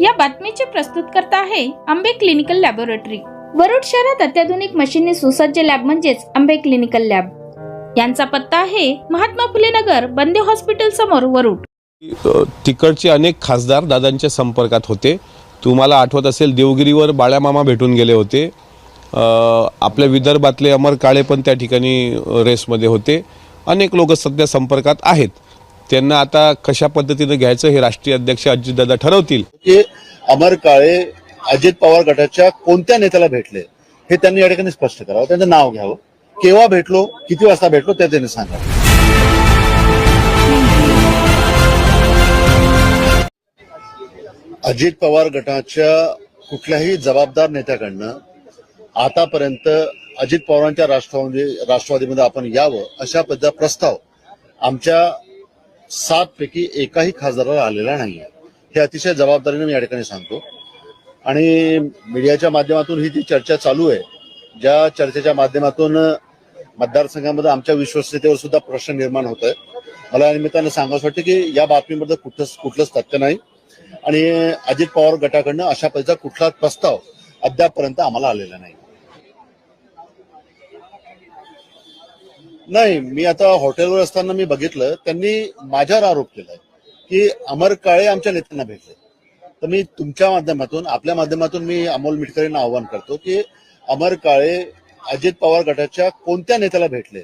या बातमीचे प्रस्तुत करता आहे आंबे क्लिनिकल लॅबोरेटरी. वरुड शहरात अत्याधुनिक मशीनने सुसज्ज लॅब म्हणजेच आंबे क्लिनिकल लॅब. यांचा पत्ता आहे महात्मा फुले नगर बंदे हॉस्पिटल समोर वरुड. तिकडचे अनेक खासदार दादांच्या संपर्कात होते. तुम्हाला आठवत असेल देवगिरीवर बाळ्यामामा भेटून गेले होते. आपल्या विदर्भातले अमर काळे पण त्या ठिकाणी रेसमध्ये होते. अनेक लोक सध्या संपर्कात आहेत. त्यांना आता कशा पद्धतीनं घ्यायचं हे राष्ट्रीय अध्यक्ष अजितदादा ठरवतील? की अमर काळे अजित पवार गटाच्या कोणत्या नेत्याला भेटले हे त्यांनी या ठिकाणी स्पष्ट करावं. त्यांचं नाव घ्यावं. केव्हा भेटलो किती वाजता भेटलो ते त्यांनी सांगावं. अजित पवार गटाच्या कुठल्याही जबाबदार नेत्याकडनं आतापर्यंत अजित पवारांच्या राष्ट्रवादी राष्ट्रवादीमध्ये आपण यावं अशा पद्धतीचा प्रस्ताव आमच्या सात पैकी एकाही खासदाराला आलेला नाहीये. हे अतिशय जबाबदारीने मी या ठिकाणी सांगतो. आणि मीडियाच्या माध्यमातून ही जी चर्चा चालू आहे ज्या चर्चेच्या माध्यमातून मतदारसंघामध्ये आमच्या विश्वसनीयतेवर सुद्धा प्रश्न निर्माण होत आहे मला या निमित्तानं सांगावं वाटतं की या बातमीमध्ये कुठलंच कुठलंच तथ्य नाही. आणि अजित पवार गटाकडनं अशा पद्धतीचा कुठलाच प्रस्ताव अद्यापपर्यंत आम्हाला आलेला नाही. नाही मी आता हॉटेलवर असताना मी बघितलं त्यांनी माझ्यावर आरोप केलाय की अमर काळे आमच्या नेत्यांना भेटले. तर मी तुमच्या माध्यमातून आपल्या माध्यमातून मी अमोल मिटकरींना आव्हान करतो की अमर काळे अजित पवार गटाच्या कोणत्या नेत्याला भेटले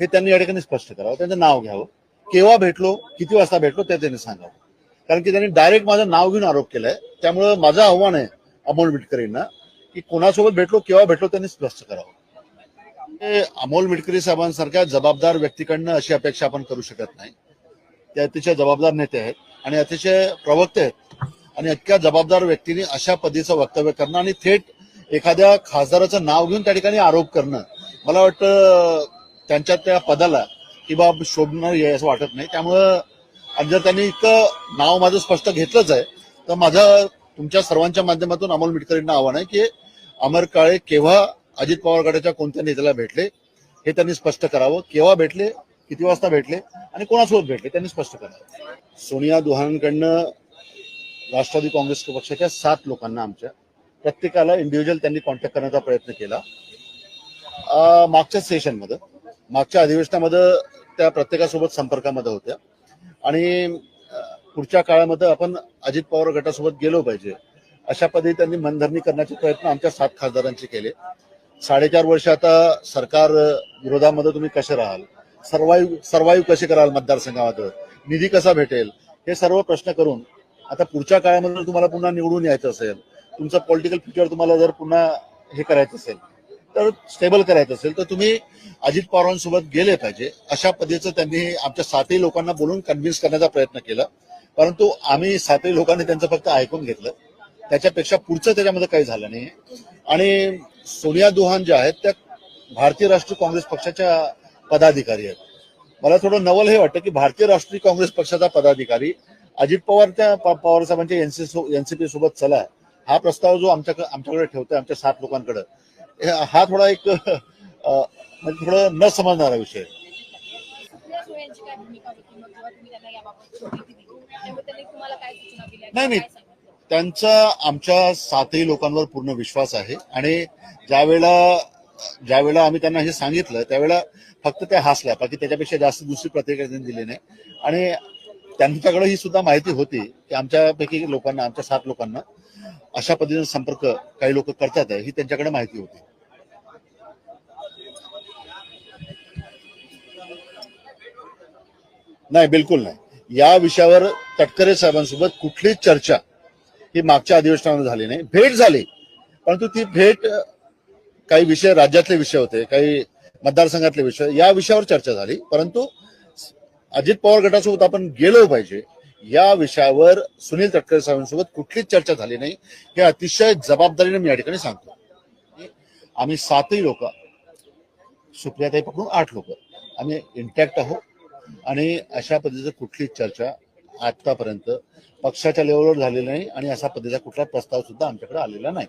हे त्यांनी या ठिकाणी स्पष्ट करावं त्यांचं नाव घ्यावं. केव्हा भेटलो किती वाजता भेटलो ते त्यांनी सांगावं. कारण की त्यांनी डायरेक्ट माझं नाव घेऊन आरोप केलाय त्यामुळं माझं आव्हान आहे अमोल मिटकरींना की कोणासोबत भेटलो केव्हा भेटलो त्यांनी स्पष्ट करावं. म्हणजे अमोल मिटकरी साहेबांसारख्या जबाबदार व्यक्तीकडनं अशी अपेक्षा आपण करू शकत नाही. ते अतिशय जबाबदार नेते आहेत आणि अतिशय प्रवक्ते आहेत. आणि इतक्या जबाबदार व्यक्तीने अशा पद्धतीचं वक्तव्य करणं आणि थेट एखाद्या खासदाराचं नाव घेऊन त्या ठिकाणी आरोप करणं. मला वाटतं त्यांच्या त्या पदाला की बाब शोभणार आहे असं वाटत नाही. त्यामुळं आणि जर त्यांनी इतकं नाव माझं स्पष्ट घेतलंच आहे तर माझं तुमच्या सर्वांच्या माध्यमातून अमोल मिटकरींना आव्हान आहे की अमर काळे केव्हा अजित पवार गटाच्या कोणत्या नेत्याला भेटले हे त्यांनी स्पष्ट करावं. केव्हा भेटले किती वाजता भेटले आणि कोणासोबत भेटले त्यांनी स्पष्ट करावं. सोनिया दुहानकडनं राष्ट्रवादी काँग्रेस पक्षाच्या सात लोकांना आमच्या प्रत्येकाला इंडिव्हिज्युअल त्यांनी कॉन्टॅक्ट करण्याचा प्रयत्न केला. मागच्या सेशनमध्ये मागच्या अधिवेशनामध्ये त्या प्रत्येकासोबत संपर्कामध्ये होत्या. आणि पुढच्या काळामध्ये आपण अजित पवार गटासोबत गेलो पाहिजे अशा पद्धती त्यांनी मनधरणी करण्याचे प्रयत्न आमच्या सात खासदारांचे केले. साडेचार वर्ष आता सरकार विरोधामध्ये तुम्ही कसे राहाल? सर्वाईव्ह सर्वाईव्ह कसे कराल मतदारसंघामध्ये? निधी कसा भेटेल? हे सर्व प्रश्न करून आता पुढच्या काळामध्ये तुम्हाला पुन्हा निवडून यायचं असेल तुमचं पॉलिटिकल फ्युचर तुम्हाला जर पुन्हा हे करायचं असेल तर स्टेबल करायचं असेल तर तुम्ही अजित पवारांसोबत गेले पाहिजे. अशा पद्धतीचं त्यांनी आमच्या सातही लोकांना बोलून कन्व्हिन्स करण्याचा प्रयत्न केला. परंतु आम्ही सातही लोकांनी त्यांचं फक्त ऐकून घेतलं. त्याच्यापेक्षा पुढचं त्याच्यामध्ये काही झालं नाही आणि सोनिया दुहान ज्या आहेत त्या भारतीय राष्ट्रीय काँग्रेस पक्षाच्या पदाधिकारी आहेत. मला थोडं नवल हे वाटतं की भारतीय राष्ट्रीय काँग्रेस पक्षाचा पदाधिकारी अजित पवार त्या पवार साहेबांच्या एनसी एनसीपी सोबत चला. हा प्रस्ताव जो आमच्याकडे आमच्याकडे ठेवतोय आमच्या सात लोकांकडे हे- थोडा एक म्हणजे थोडं न समजणारा विषय नाही, नाही. त्यांचा आमच्या सातही लोकांवर पूर्ण विश्वास आहे. आणि ज्यावेळेला ज्यावेळेला आम्ही त्यांना हे सांगितलं त्यावेळेला फक्त त्या हसल्या बाकी त्याच्यापेक्षा जास्त दुसरी प्रतिक्रिया त्यांनी दिली नाही. आणि त्यांच्याकडे ही सुद्धा माहिती होती की आमच्यापैकी लोकांना आमच्या सात लोकांना अशा पद्धतीने संपर्क काही लोक करतात ही त्यांच्याकडे माहिती होती. नाही बिलकुल नाही. या विषयावर तटकरे साहेबांसोबत कुठलीच चर्चा ही मागच्या अधिवेशनामध्ये झाली नाही. भेट झाली. परंतु ती भेट काही विषय राज्यातले विषय होते काही मतदारसंघातले विषय या विषयावर चर्चा झाली. परंतु अजित पवार गटासोबत आपण गेलो पाहिजे. या विषयावर सुनील तटकरे साहेबांसोबत कुठलीच चर्चा झाली नाही. हे अतिशय जबाबदारीने मी या ठिकाणी सांगतो. आम्ही सातही लोक सुप्रियाताई पकडून आठ लोक आम्ही इंटॅक्ट आहोत. आणि अशा पद्धतीचं कुठलीच चर्चा आतापर्यंत पक्षाच्या लेवलवर झालेली नाही आणि अशा पद्धतीचा कुठला प्रस्ताव सुद्धा आमच्याकडे आलेला नाही.